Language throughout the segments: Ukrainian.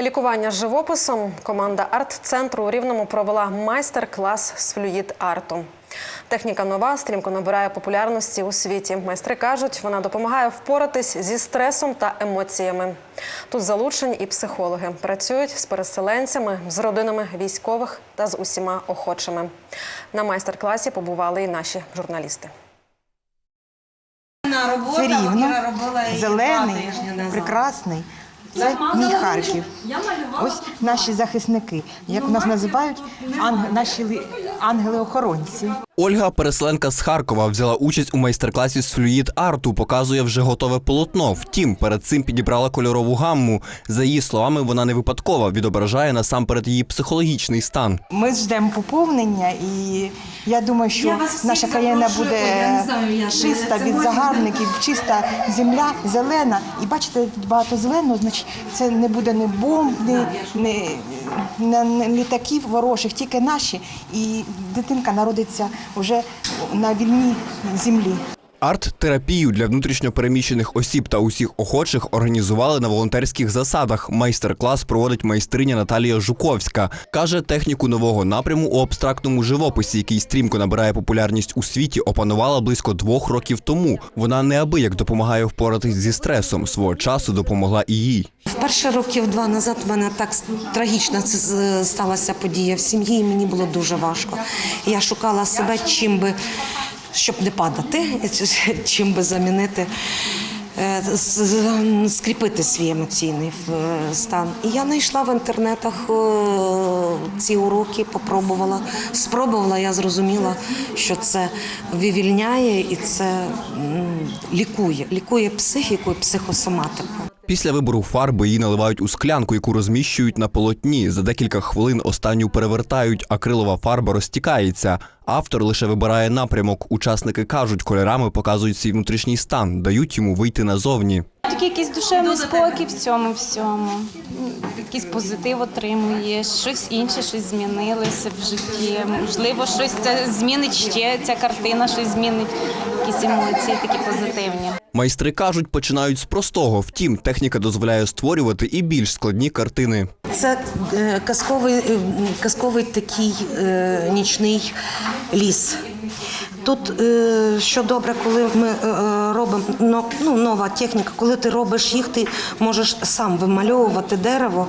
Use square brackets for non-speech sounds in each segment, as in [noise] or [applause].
Лікування живописом команда арт-центру у Рівному провела майстер-клас з флюїд-арту. Техніка нова, стрімко набирає популярності у світі. Майстри кажуть, вона допомагає впоратись зі стресом та емоціями. Тут залучені і психологи. Працюють з переселенцями, з родинами військових та з усіма охочими. На майстер-класі побували і наші журналісти. Це рівно, робила зелений, прекрасний. Це мій Харків. Ось наші захисники, як нас називають, анг- наші ангели-охоронці. Ольга, переселенка з Харкова, взяла участь у майстер-класі з флюїд арту, показує вже готове полотно. Втім, перед цим підібрала кольорову гамму. За її словами, вона не випадкова, відображає насамперед її психологічний стан. Ми ждемо поповнення, і я думаю, що наша країна буде чиста від загарбників, чиста земля, зелена. І бачите, тут багато зеленого, значить це не буде ні бомб, ні, ні, літаків ворожих, тільки наші. І дитинка народиться вже на вільній землі. Арт-терапію для внутрішньопереміщених осіб та усіх охочих організували на волонтерських засадах. Майстер-клас проводить майстриня Наталія Жуковська. Каже, техніку нового напряму у абстрактному живописі, який стрімко набирає популярність у світі, опанувала близько двох років тому. Вона неабияк допомагає впоратись зі стресом. Свого часу допомогла і їй. Вперше років два назад в мене так трагічно сталася подія в сім'ї, і мені було дуже важко. Я шукала себе, чим би, щоб не падати, [laughs] чим би замінити. е, Скріпити свій емоційний е, стан. І я знайшла в інтернетах е, ці уроки, попробувала. Спробувала, я зрозуміла, що це вивільняє і це лікує. Лікує психіку і психосоматику. Після вибору фарби її наливають у склянку, яку розміщують на полотні. За декілька хвилин останню перевертають, акрилова фарба розтікається. Автор лише вибирає напрямок. Учасники кажуть, кольорами показують свій внутрішній стан, дають йому вийти назовні. Такий якийсь душевний спокій в цьому всьому. Якийсь позитив отримує, щось інше, щось змінилося в житті. Можливо, щось це змінить ще ця картина, щось змінить якісь емоції, такі позитивні. Майстри кажуть, починають з простого. Втім, техніка дозволяє створювати і більш складні картини. Це е, казковий, е, казковий такий е, нічний ліс. Тут що добре, коли ми робимо ну, нова техніка, коли ти робиш їх, ти можеш сам вимальовувати дерево,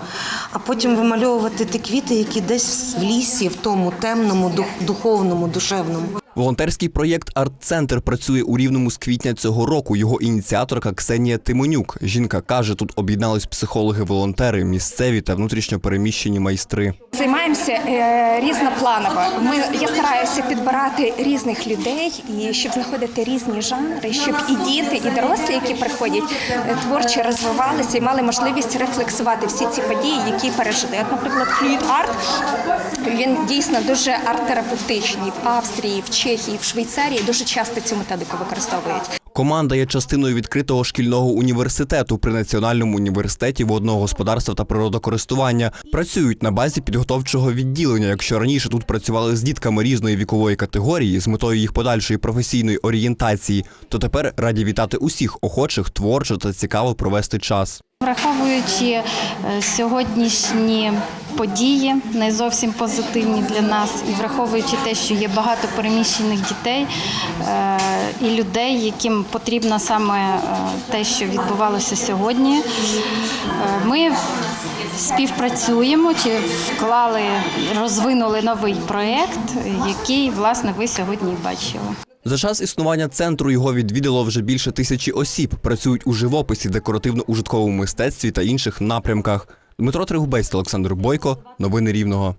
а потім вимальовувати ті квіти, які десь в лісі, в тому темному, духовному, душевному. Волонтерський проєкт Арт-центр працює у рівному з квітня цього року. Його ініціаторка Ксенія Тимонюк. Жінка каже, тут об'єднались психологи-волонтери, місцеві та внутрішньопереміщені майстри. Займаємося е, різнопланово. Ми я стараюся підбирати різних людей і щоб знаходити різні жанри, щоб і діти, і дорослі, які приходять, е, творчо розвивалися і мали можливість рефлексувати всі ці події, які пережили. Наприклад, флюїд арт він дійсно дуже арт-терапевтичний в Австрії, в Чехії, в Швейцарії. Дуже часто цю методику використовують. Команда є частиною відкритого шкільного університету при Національному університеті водного господарства та природокористування. Працюють на базі підготовчого відділення. Якщо раніше тут працювали з дітками різної вікової категорії з метою їх подальшої професійної орієнтації, то тепер раді вітати усіх охочих творчо та цікаво провести час. Враховуючи е, сьогоднішні події, не зовсім позитивні для нас, і враховуючи те, що є багато переміщених дітей е, і людей, яким потрібно саме е, те, що відбувалося сьогодні, е, ми співпрацюємо чи вклали, розвинули новий проєкт, який власне ви сьогодні бачили. За час існування центру його відвідало вже більше тисячі осіб. Працюють у живописі, декоративно-ужитковому мистецтві та інших напрямках. Дмитро Тригубець та Олександр Бойко. Новини Рівного.